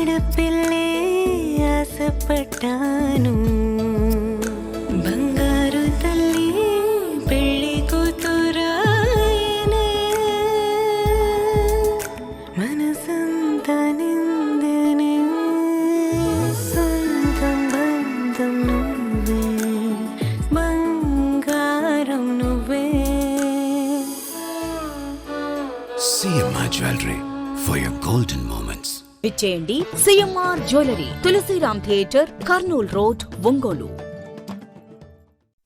ஆடு பிள்ளை CMR jewellery Tulasiram theatre Kurnool road Ongole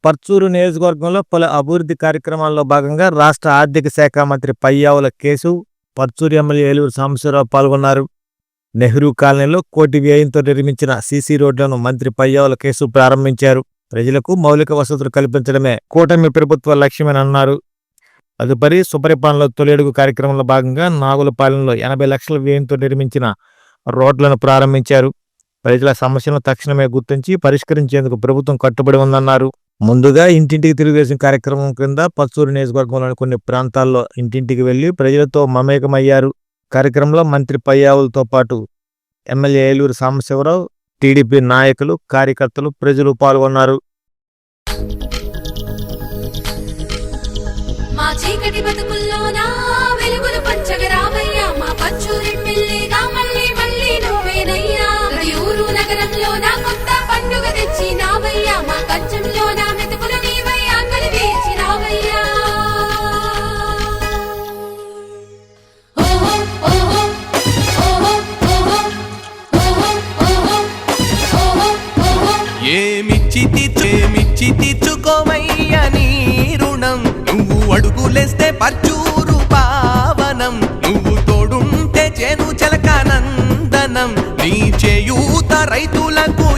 Parchur నియోజకవర్గంలో పలు అభివృద్ధి కార్యక్రమాల్లో భాగంగా రాష్ట్ర ఆర్థిక శాఖ మంత్రి పయ్యావుల కేసు పర్చూరు ఎమ్మెల్యే ఏలూరు సాంబశివరావు పాల్గొన్నారు. నెహ్రూ కాలనీలో కోటి వ్యయంతో నిర్మించిన సీసీ రోడ్లను మంత్రి పయ్యావుల కేసు ప్రారంభించారు. ప్రజలకు మౌలిక వసతులు కల్పించడమే కూటమి ప్రభుత్వ లక్ష్యమని అన్నారు. తదుపరి సుపరిపాలనలో తొలి అడుగు కార్యక్రమంలో భాగంగా నాగులపాలెంలో ఎనభై లక్షల వ్యయంతో నిర్మించిన రోడ్లను ప్రారంభించారు. ప్రజల సమస్యలను తక్షణమే గుర్తించి పరిష్కరించేందుకు ప్రభుత్వం కట్టుబడి ఉందన్నారు. ముందుగా ఇంటింటికి తెలుగుదేశం కార్యక్రమం క్రింద పచ్చూరు నియోజకవర్గంలోని కొన్ని ప్రాంతాల్లో ఇంటింటికి వెళ్ళి ప్రజలతో మమేకమయ్యారు. కార్యక్రమంలో మంత్రి పయ్యావులతో పాటు ఎమ్మెల్యే ఏలూరు సాంబశివరావు టీడీపీ నాయకులు కార్యకర్తలు ప్రజలు పాల్గొన్నారు. మా చీకటి బతుకు ఏమిచ్చి తీర్చు ఏమిచ్చి నీ రుణం. నువ్వు అడుగులేస్తే పర్చూరు పావనం. నువ్వు తోడుంటే చేను చెలకానందనం నీ చేయూత రైతులకు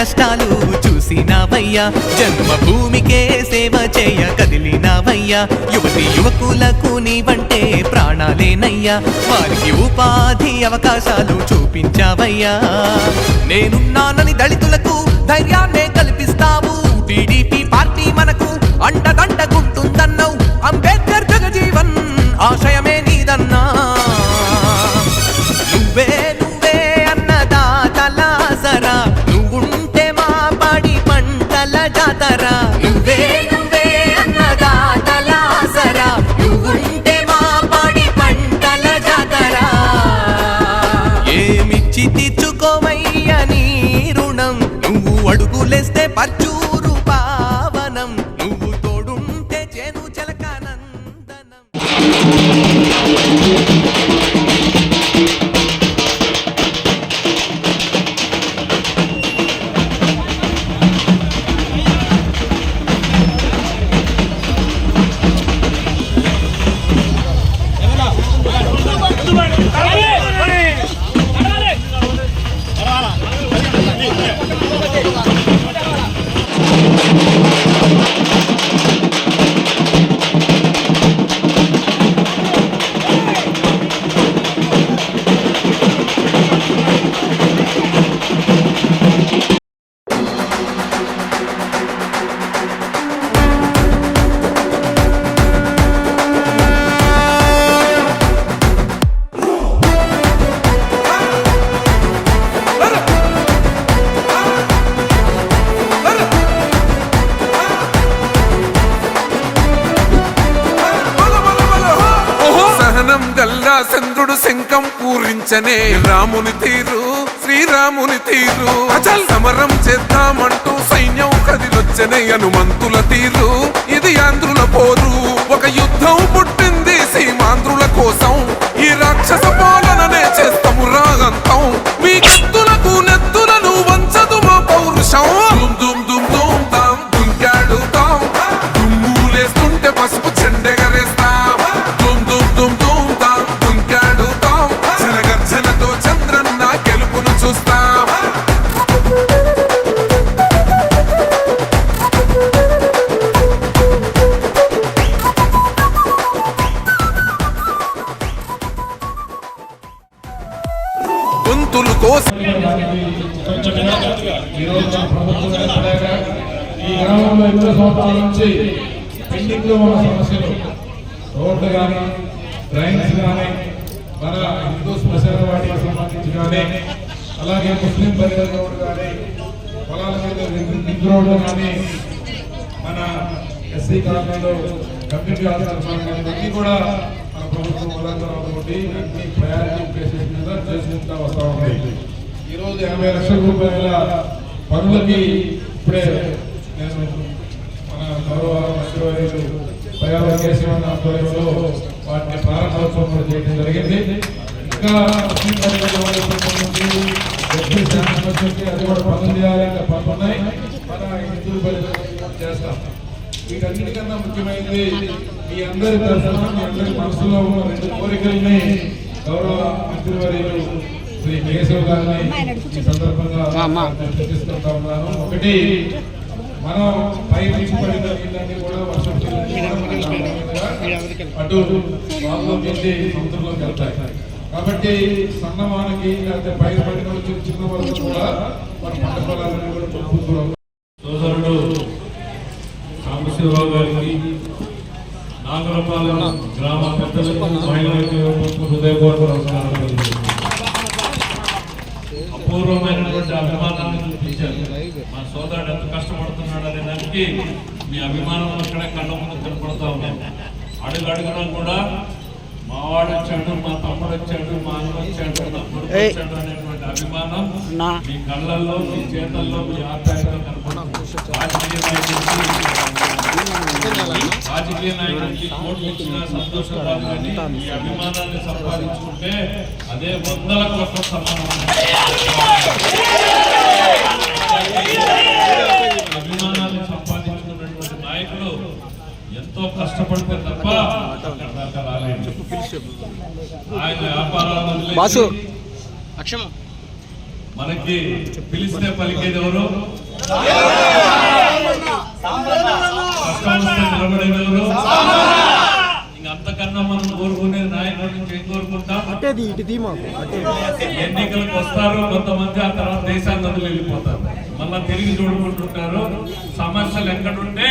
కష్టాలు చూసినావయ్యా. జన్మభూమికే సేవ చేయ కదిలినావయ్యా. యువతి యువకులకు నీవంటే ప్రాణాలేనయ్యా. వారికి ఉపాధి అవకాశాలు చూపించావయ్యా. నేనున్నానని దళితులకు ధైర్యాన్నే కల్పిస్తావు. టీడీపీ పార్టీ మనకు అండదండకుంటుందన్నావు అంబేద్కర్ జగజీవన్ ఆశయం గల్లా చంద్రుడు శంఖం పూరించనే. రాముని తీరు శ్రీరాముని తీరు. అచల్! సమరం చేద్దామంటూ సైన్యం కదిలొచ్చనే హనుమంతుల తీరు. ఇది ఆంధ్రుల పోరు. ఒక యుద్ధం పుట్టింది సీమాంధ్రుల కోసం. ఈ రాక్షస పాలననే చేస్తాము రాగంతం. మీ కత్తులకు నెత్తులను వంచదు మా పౌరుషం. దుమ్ దుమ్ దుమ్ దుమ్ తాం దుంకాడుతాం దుమ్ములేస్తుంటే పసుపు కానీ అలాగే ముస్లిం బరిగల్ రోడ్ కానీ పొలాల మీద రింగ్ రోడ్లు కానీ మన ఎస్సీ కాలనీలో కమ్యూనిటీ హాస్పిటల్ కానీ కూడా మన ప్రభుత్వం వలంతరావుతోటి అన్ని ప్రయారిటీ ప్లేసెస్ మీద చేసుకుంటా వస్తూ ఉన్నాయి ఈ రోజు యాభై లక్షల రూపాయల పనులకి ఇప్పుడే నేను మన గౌరవ మంత్రివర్యులు ప్రయాణ కేశవన్ ఆధ్వర్యంలో వాటిని ప్రారంభోత్సవం చేయడం జరిగింది. ఇంకా వచ్చి అది కూడా పనులు చేయాలి ఇంకా పనులు ఉన్నాయి. మన హిందూ బలి చేస్తాం. వీటన్నిటికన్నా ముఖ్యమైనది మీ అందరి తరఫున మీ అందరి మనసులో ఉన్న రెండు కోరికల్ని గౌరవ మంత్రివర్యులు శ్రీ కేశవ్ గారిని ఈ సందర్భంగా చర్చిస్తుంటా ఉన్నాను. ఒకటి మనం పై నుంచి పడిన నీళ్ళన్నీ కూడా వర్షం అటు వాళ్ళలోకి వెళ్ళి సముద్రంలోకి వెళ్తాయి. కాబట్టి సన్నవానికి లేకపోతే పై పడిన వచ్చిన చిన్న వరకు కూడా మన పంట పొలాలన్నీ కూడా చూపుతున్నాం సోదరుడు సాంబశివరావు గారికి నాగరపాలెం గ్రామ పెద్దలకు మహిళలకు హృదయపూర్వక నమస్కారాలు అపూర్వమైనటువంటి అభిమానాన్ని చూపించారు. మా సోదరుడు ఎంత కష్టపడుతున్నాడు అనే దానికి మీ అభిమానం అక్కడ కళ్ళ ముందు కనపడతా ఉన్నాం అడుగు అడుగునా కూడా మా వాడు వచ్చాడు మా తమ్ముడు వచ్చాడు మా అన్న వచ్చాడు నా కొడుకు వచ్చాడు అనేటువంటి అభిమానం మీ కళ్ళల్లో మీ చేతల్లో మీ ఆప్యాయతలో రాజకీయ నాయకుడికి కోట్లు ఇచ్చిన సంతోషం కాదు కానీ ఈ అభిమానాన్ని సంపాదించుకుంటే అదే వందల కోట్ల సమానం అభిమానాన్ని సంపాదించుకున్నటువంటి నాయకులు ఎంతో కష్టపడితే తప్ప అక్కడ దాకా రాలేదు ఆయన వదిలేసి మనకి పిలిస్తే పలికేది ఎవరు? నిలబడేది అంతకన్నా మనం కోరుకునే నాయకుడి నుంచి ఏం కోరుకుంటాం? ఎన్నికలకు వస్తారు కొంతమంది ఆ తర్వాత దేశాన్ని వదిలి వెళ్ళిపోతారు మళ్ళా తిరిగి చూడుకుంటుంటారు సమస్యలు ఎక్కడుంటే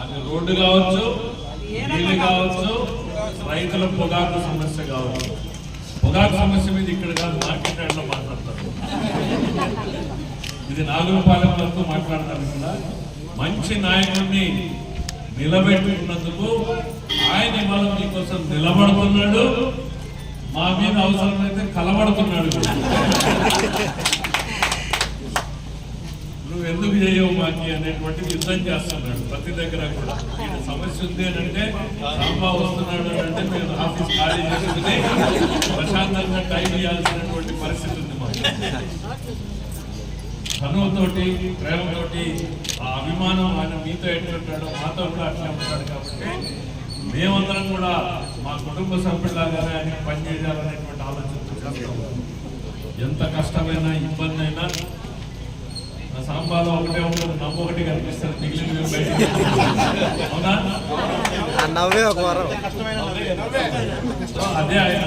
అది రోడ్డు కావచ్చు నీళ్ళు కావచ్చు రైతుల పొగాకు సమస్య కావచ్చు. పొగాకు సమస్య మీద ఇక్కడ కాదు మార్కెట్ యార్డ్లో మాట్లాడతారు. ఇది నాగులపాలెం వరకు మాట్లాడతారు కదా మంచి నాయకుడిని నిలబెట్టుకున్నందుకు ఆయన ఇవాళ మీకోసం నిలబడుతున్నాడు. మా మీద అవసరమైతే కలబడుతున్నాడు. కూడా. ఎందుకు చేయవు మాకి అనేటువంటి యుద్ధం చేస్తున్నాడు. ప్రతి దగ్గర కూడా. సమస్య ఉంది అని అంటే సాంబా వస్తున్నాడు అని అంటే మేము ఆఫీస్ ఖాళీ చేసుకుని ప్రశాంతంగా టైం ఇవ్వాల్సినటువంటి పరిస్థితి ఉంది మాకు. చనువుతోటి ప్రేమతోటి ఆ అభిమానం ఆయన మీతో ఎట్లుంటాడో మాతో కూడా అట్లా ఉంటాడు కాబట్టి మేమందరం కూడా మా కుటుంబ సభ్యులాగానే ఆయన పనిచేయాలనేటువంటి ఆలోచన ఎంత కష్టమైనా ఇబ్బంది అయినా సాంబాలో ఒకటే ఉంటుంది నమ్ము ఒకటి కనిపిస్తుంది. మిగిలిన అవునా? నవ్వే ఒక వారం. అదే ఆయన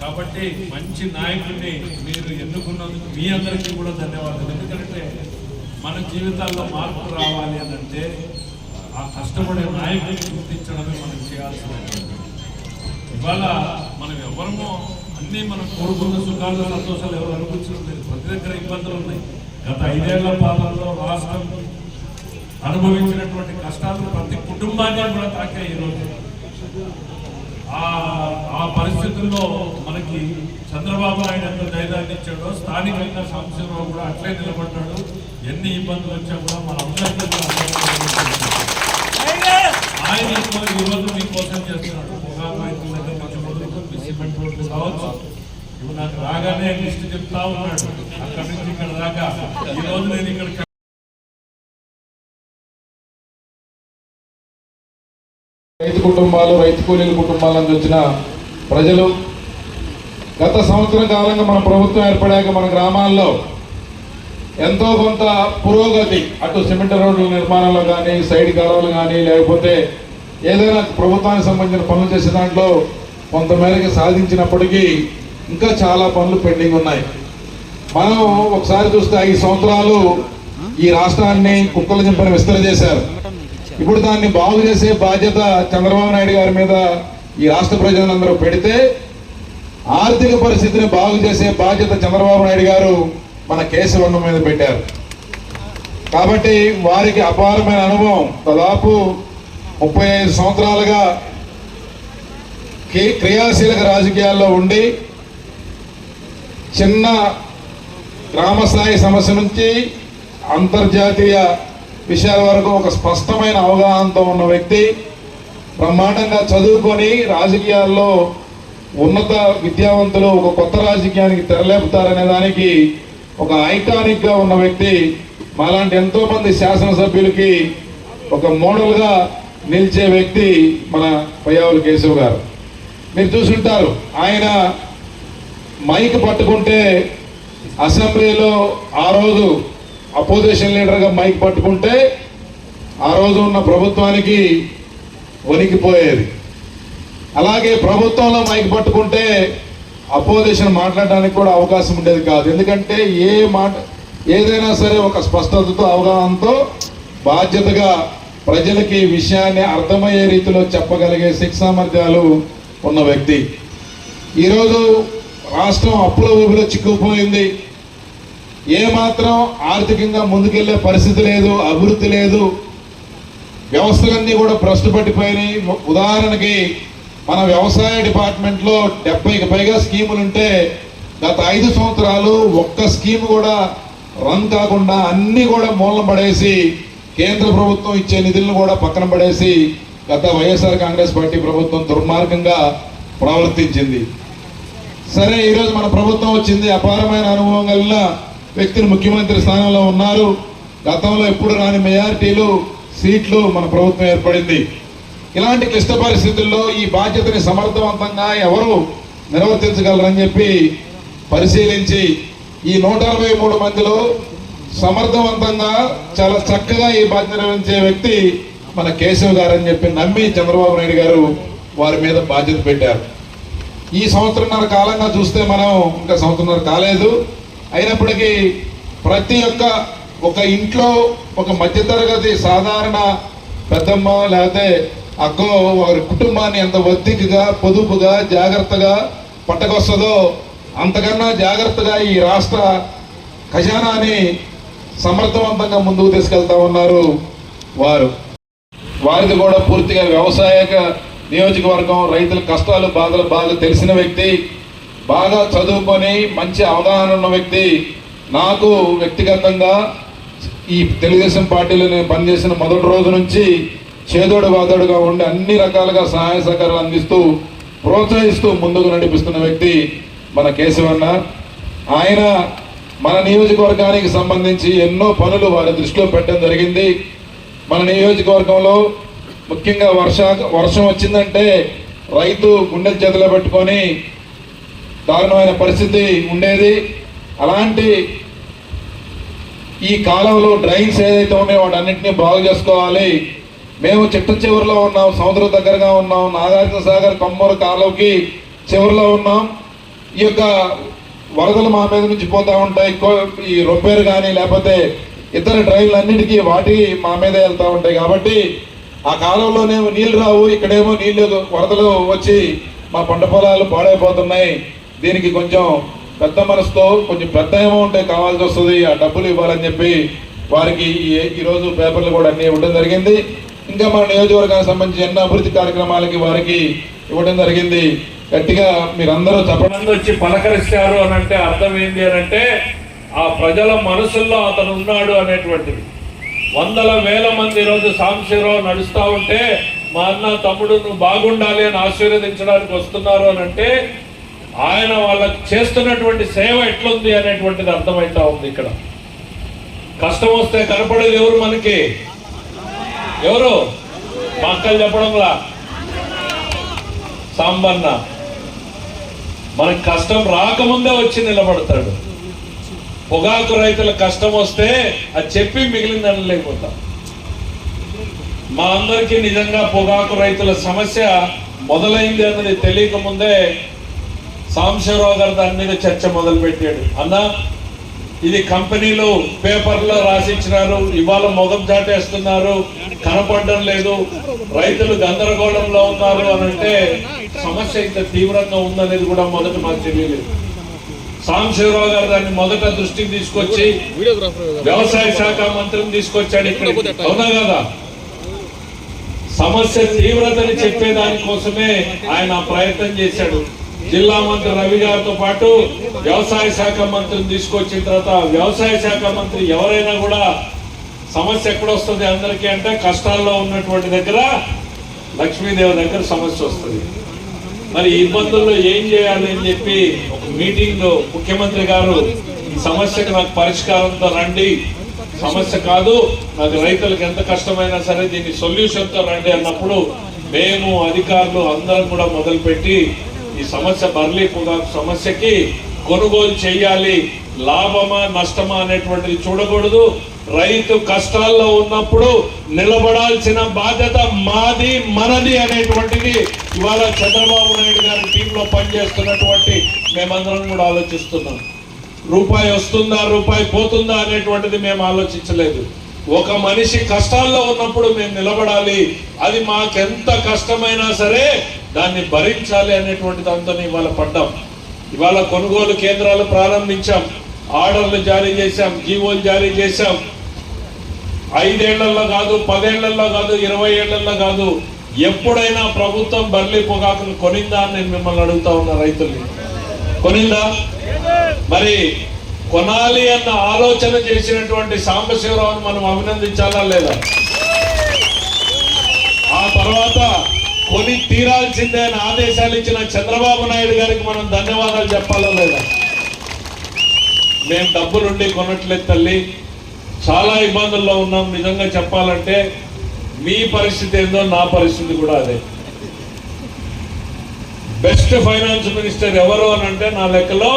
కాబట్టి మంచి నాయకుడిని మీరు ఎన్నుకున్నందుకు మీ అందరికీ కూడా ధన్యవాదాలు. ఎందుకంటే మన జీవితాల్లో మార్పు రావాలి అని అంటే ఆ కష్టపడే నాయకుడిని గుర్తించడమే మనం చేయాల్సిన ఇవాళ మనం ఎవరమో అన్నీ మనం కోరుకున్న సుఖాలు సంతోషాలు ఎవరు అనుభవించడం లేదు. ప్రతి దగ్గర ఇబ్బందులు ఉన్నాయి. గత ఐదేళ్ళ పాలనలో రాష్ట్రం అనుభవించినటువంటి కష్టాలు ప్రతి కుటుంబాన్ని కూడా తాకాయి ఈరోజు ఆ పరిస్థితుల్లో మనకి చంద్రబాబు నాయుడు ఎంత ధైర్యాన్ని ఇచ్చాడో స్థానికంగా సంక్షేమరావు కూడా అట్లే నిలబడ్డాడు. ఎన్ని ఇబ్బందులు వచ్చా కూడా మన అందరికీ కూడా అండగా ఆయన ఎక్కువ ఈ రోజు మీకోసం చేస్తున్నాడు పొగాకు రైతుల దగ్గర నుంచి మొదలుకొని సిమెంట్ రోడ్లు కావచ్చు నువ్వు నాకు రాగానే లిస్ట్ చెప్తా ఉన్నాడు. అక్కడి నుంచి ఇక్కడ దాకా. ఈ రోజు నేను ఇక్కడ రైతు కుటుంబాలు రైతు కూలీల కుటుంబాల నుంచి వచ్చిన ప్రజలు గత సంవత్సరం కాలంగా మన ప్రభుత్వం ఏర్పడాక మన గ్రామాల్లో ఎంతో కొంత పురోగతి అటు సిమెంట్ రోడ్ల నిర్మాణంలో కానీ సైడ్ కాలువలు కానీ లేకపోతే ఏదైనా ప్రభుత్వానికి సంబంధించిన పనులు చేసే దాంట్లో కొంతమేరకు సాధించినప్పటికీ ఇంకా చాలా పనులు పెండింగ్ ఉన్నాయి. మనం ఒకసారి చూస్తే ఐదు సంవత్సరాలు ఈ రాష్ట్రాన్ని కుక్కల చింపని విస్తర చేశారు. ఇప్పుడు దాన్ని బాగు చేసే బాధ్యత చంద్రబాబు నాయుడు గారి మీద ఈ రాష్ట్ర ప్రజలందరూ పెడితే ఆర్థిక పరిస్థితిని బాగు చేసే బాధ్యత చంద్రబాబు నాయుడు గారు మన కేశవన్న మీద పెట్టారు. కాబట్టి వారికి అపారమైన అనుభవం. దాదాపు ముప్పై ఐదు సంవత్సరాలుగా క్రియాశీలక రాజకీయాల్లో ఉండి చిన్న గ్రామ స్థాయి సమస్య నుంచి అంతర్జాతీయ విషయాల వరకు ఒక స్పష్టమైన అవగాహనతో ఉన్న వ్యక్తి బ్రహ్మాండంగా చదువుకొని రాజకీయాల్లో ఉన్నత విద్యావంతులు ఒక కొత్త రాజకీయానికి తెరలేపుతారనే దానికి ఒక ఐకానిక్గా ఉన్న వ్యక్తి మాలాంటి ఎంతోమంది శాసనసభ్యులకి ఒక మోడల్గా నిలిచే వ్యక్తి మన పయ్యావుల కేశవ్ గారు. మీరు చూసుంటారు ఆయన మైక్ పట్టుకుంటే అసెంబ్లీలో ఆ రోజు అపోజిషన్ లీడర్గా మైక్ పట్టుకుంటే ఆ రోజు ఉన్న ప్రభుత్వానికి వణికిపోయేది. అలాగే ప్రభుత్వంలో మైక్ పట్టుకుంటే అపోజిషన్ మాట్లాడడానికి కూడా అవకాశం ఉండేది కాదు. ఎందుకంటే ఏ మాట ఏదైనా సరే ఒక స్పష్టతతో అవగాహనతో బాధ్యతగా ప్రజలకి విషయాన్ని అర్థమయ్యే రీతిలో చెప్పగలిగే శిక్ష సామర్థ్యాలు ఉన్న వ్యక్తి. ఈరోజు రాష్ట్రం అప్పుల ఊపిలో చిక్కుకుపోయింది. ఏమాత్రం ఆర్థికంగా ముందుకెళ్ళే పరిస్థితి లేదు అభివృద్ధి లేదు. వ్యవస్థలన్నీ కూడా భ్రష్టు పట్టిపోయినాయి. ఉదాహరణకి మన వ్యవసాయ డిపార్ట్మెంట్లో డెబ్బైకి పైగా స్కీములు ఉంటే గత ఐదు సంవత్సరాలు ఒక్క స్కీమ్ కూడా రన్ కాకుండా అన్నీ కూడా మూలం పడేసి కేంద్ర ప్రభుత్వం ఇచ్చే నిధులను కూడా పక్కన పడేసి గత వైఎస్ఆర్ కాంగ్రెస్ పార్టీ ప్రభుత్వం దుర్మార్గంగా ప్రవర్తించింది. సరే ఈరోజు మన ప్రభుత్వం వచ్చింది. అపారమైన అనుభవం కలిగిన వ్యక్తులు ముఖ్యమంత్రి స్థానంలో ఉన్నారు. గతంలో ఎప్పుడు రాని మెజారిటీలు సీట్లు మన ప్రభుత్వం ఏర్పడింది. ఇలాంటి క్లిష్ట పరిస్థితుల్లో ఈ బాధ్యతని సమర్థవంతంగా ఎవరు నిర్వర్తించగలరని చెప్పి పరిశీలించి ఈ నూట అరవై మూడు మందిలో సమర్థవంతంగా చాలా చక్కగా ఈ బాధ్యత నిర్వహించే వ్యక్తి మన కేశవ్ గారు అని చెప్పి నమ్మి చంద్రబాబు నాయుడు గారు వారి మీద బాధ్యత పెట్టారు. ఈ సంవత్సరంన్నర కాలంగా చూస్తే మనం ఇంకా సంవత్సరంన్నర కాలేదు. అయినప్పటికీ ప్రతి ఒక్క ఒక ఇంట్లో ఒక మధ్యతరగతి సాధారణ పెద్దమ్మ లేకపోతే అక్కో వారి కుటుంబాన్ని ఎంత ఒత్తికగా పొదుపుగా జాగ్రత్తగా పట్టకొస్తుందో అంతకన్నా జాగ్రత్తగా ఈ రాష్ట్ర ఖజానాని సమర్థవంతంగా ముందుకు తీసుకెళ్తా ఉన్నారు వారు. వారిది కూడా పూర్తిగా వ్యవసాయక నియోజకవర్గం రైతుల కష్టాలు బాధలు బాధలు తెలిసిన వ్యక్తి బాగా చదువుకొని మంచి అవగాహన ఉన్న వ్యక్తి నాకు వ్యక్తిగతంగా ఈ తెలుగుదేశం పార్టీలో నేను పనిచేసిన మొదటి రోజు నుంచి చేదోడు వాదోడుగా ఉండి అన్ని రకాలుగా సహాయ సహకారాలు అందిస్తూ ప్రోత్సహిస్తూ ముందుకు నడిపిస్తున్న వ్యక్తి మన కేశవన్న. ఆయన మన నియోజకవర్గానికి సంబంధించి ఎన్నో పనులు వారి దృష్టిలో పెట్టడం జరిగింది. మన నియోజకవర్గంలో ముఖ్యంగా వర్ష వర్షం వచ్చిందంటే రైతు గుండెలు చేతిలో పెట్టుకొని దారుణమైన పరిస్థితి ఉండేది. అలాంటి ఈ కాలంలో డ్రైన్స్ ఏదైతే ఉన్నాయో వాటన్నింటినీ బాగు చేసుకోవాలి. మేము చిట్ట చివరిలో ఉన్నాం సముద్రం దగ్గరగా ఉన్నాం నాగార్జున సాగర్ కొమ్మూరు కాలువకి చివరిలో ఉన్నాం. ఈ యొక్క వరదలు మా మీద నుంచి పోతూ ఉంటాయి. ఈ రొప్పేరు కానీ లేకపోతే ఇతర డ్రైన్లు అన్నిటికీ వాటి మా మీద వెళ్తూ ఉంటాయి. కాబట్టి ఆ కాలంలోనేమో నీళ్ళు రావు ఇక్కడేమో నీళ్ళు వరదలు వచ్చి మా పంట పొలాలు పాడైపోతున్నాయి. దీనికి కొంచెం పెద్ద మనసుతో కొంచెం పెద్ద అమౌంట్ కావాల్సి వస్తుంది ఆ డబ్బులు ఇవ్వాలని చెప్పి వారికి ఈరోజు పేపర్లు కూడా అన్ని ఇవ్వడం జరిగింది. ఇంకా మన నియోజకవర్గానికి సంబంధించి ఎన్నో అభివృద్ధి కార్యక్రమాలకి వారికి ఇవ్వడం జరిగింది. గట్టిగా మీరందరూ చెప్పడానికి వచ్చి పలకరిస్తారు అని అంటే అర్థం ఏంటి అని అంటే ఆ ప్రజల మనసుల్లో అతను ఉన్నాడు అనేటువంటిది. వందల వేల మంది ఈరోజు సాంశీరావు నడుస్తూ ఉంటే మా అన్న తమ్ముడు నువ్వు బాగుండాలి అని ఆశీర్వదించడానికి వస్తున్నారు అని అంటే ఆయన వాళ్ళకి చేస్తున్నటువంటి సేవ ఎట్లుంది అనేటువంటిది అర్థమవుతా ఉంది ఇక్కడ. కష్టం వస్తే కనపడేది ఎవరు మనకి? ఎవరు? మా అక్కలు చెప్పడంలా? సాంబన్న. మనకు కష్టం రాకముందే వచ్చి నిలబడతాడు. పొగాకు రైతుల కష్టం వస్తే అది చెప్పి మిగిలిన లేకపోతాం. మా అందరికీ నిజంగా పొగాకు రైతుల సమస్య మొదలైంది అన్నది తెలియక ముందే సాంబశివరావు గారు దాని మీద చర్చ మొదలు పెట్టాడు అన్నా ఇది కంపెనీలు పేపర్లో రాసిచ్చినారు ఇవాళ మొగం చాటేస్తున్నారు కనపడడం లేదు రైతులు గందరగోళంలో ఉన్నారు అని అంటే సమస్య ఇంత తీవ్రంగా ఉందనేది కూడా మొదట మాకు తెలియలేదు. సాంబశివరావు గారు దాన్ని మొదట దృష్టికి తీసుకొచ్చి వ్యవసాయ శాఖ మంత్రిని తీసుకొచ్చాడు ఇక్కడ అవునా కదా? సమస్య తీవ్రతని చెప్పేదాని కోసమే ఆయన ప్రయత్నం చేశాడు. జిల్లా మంత్రి రవి గారితో పాటు వ్యవసాయ శాఖ మంత్రిని తీసుకొచ్చిన తర్వాత వ్యవసాయ శాఖ మంత్రి ఎవరైనా కూడా సమస్య ఎక్కడొస్తుంది అందరికీ అంటే కష్టాల్లో ఉన్నటువంటి దగ్గర లక్ష్మీదేవి దగ్గర సమస్య వస్తుంది. మరి ఇబ్బందుల్లో ఏం చేయాలి అని చెప్పి ఒక మీటింగ్లో ముఖ్యమంత్రి గారు ఈ సమస్యకు నాకు పరిష్కారంతో రండి. సమస్య కాదు నాకు రైతులకు ఎంత కష్టమైనా సరే దీన్ని సొల్యూషన్తో రండి అన్నప్పుడు మేము అధికారులు అందరం కూడా మొదలుపెట్టి ఈ సమస్య బర్లీ పొగాకు సమస్యకి కొనుగోలు చేయాలి. లాభమా నష్టమా అనేటువంటిది చూడకూడదు. రైతు కష్టాల్లో ఉన్నప్పుడు నిలబడాల్సిన బాధ్యత మాది మనది అనేటువంటిది ఇవాళ చంద్రబాబు నాయుడు గారి టీంలో పనిచేస్తున్నటువంటి మేమందరం కూడా ఆలోచిస్తున్నాం. రూపాయి వస్తుందా రూపాయి పోతుందా అనేటువంటిది మేము ఆలోచించలేదు. ఒక మనిషి కష్టాల్లో ఉన్నప్పుడు మేము నిలబడాలి. అది మాకెంత కష్టమైనా సరే దాన్ని భరించాలి అనేటువంటి దాంతో ఇవాళ పడ్డాం. ఇవాళ కొనుగోలు కేంద్రాలు ప్రారంభించాం. ఆర్డర్లు జారీ చేశాం జీవోలు జారీ చేశాం. ఐదేళ్ళలో కాదు పదేళ్ళలో కాదు ఇరవై ఏళ్ళలో కాదు ఎప్పుడైనా ప్రభుత్వం బర్లీ పొగాకును కొనిందా అని నేను మిమ్మల్ని అడుగుతా ఉన్నా రైతుల్ని. కొనిందా? మరి కొనాలి అన్న ఆలోచన చేసినటువంటి సాంబశివరావును మనం అభినందించాలా లేదా? ఆ తర్వాత కొని తీరాల్సిందే అని ఆదేశాలు ఇచ్చిన చంద్రబాబు నాయుడు గారికి మనం ధన్యవాదాలు చెప్పాలా లేదా? మేము డబ్బులుండి కొనట్లేదు తల్లి. చాలా ఇబ్బందుల్లో ఉన్నాం. నిజంగా చెప్పాలంటే మీ పరిస్థితి ఏందో నా పరిస్థితి కూడా అదే. బెస్ట్ ఫైనాన్స్ మినిస్టర్ ఎవరు అని అంటే నా లెక్కలో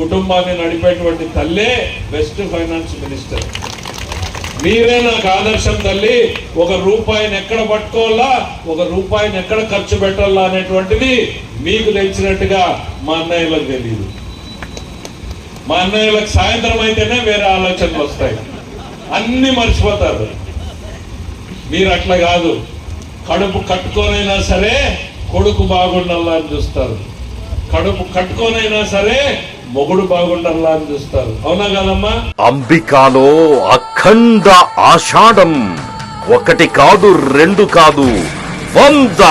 కుటుంబాన్ని నడిపేటువంటి తల్లే బెస్ట్ ఫైనాన్స్ మినిస్టర్. మీరే నాకు ఆదర్శం తల్లి ఒక రూపాయిని ఎక్కడ పట్టుకోవాలా ఒక రూపాయిని ఎక్కడ ఖర్చు పెట్టాలా అనేటువంటిది మీకు తెలిసినట్టుగా మా అన్నయ్యలకు తెలియదు మా అన్నయ్యలకు సాయంత్రం అయితేనే వేరే ఆలోచనలు వస్తాయి. అన్ని మర్చిపోతారు. మీరు అట్లా కాదు. కడుపు కట్టుకోనైనా సరే కొడుకు బాగుండల్లా అని చూస్తారు. కడుపు కట్టుకోనైనా సరే మొగుడు బాగుండాలా అని చూస్తారు. అవునా కదమ్మా? అంబికాలో అఖండ ఆషాఢం. ఒకటి కాదు రెండు కాదు. వంద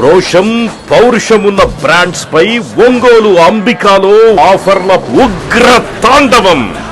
రోషం పౌరుషమున్న బ్రాండ్స్ పై ఒంగోలు అంబికాలో ఆఫర్ల ఉగ్ర తాండవం.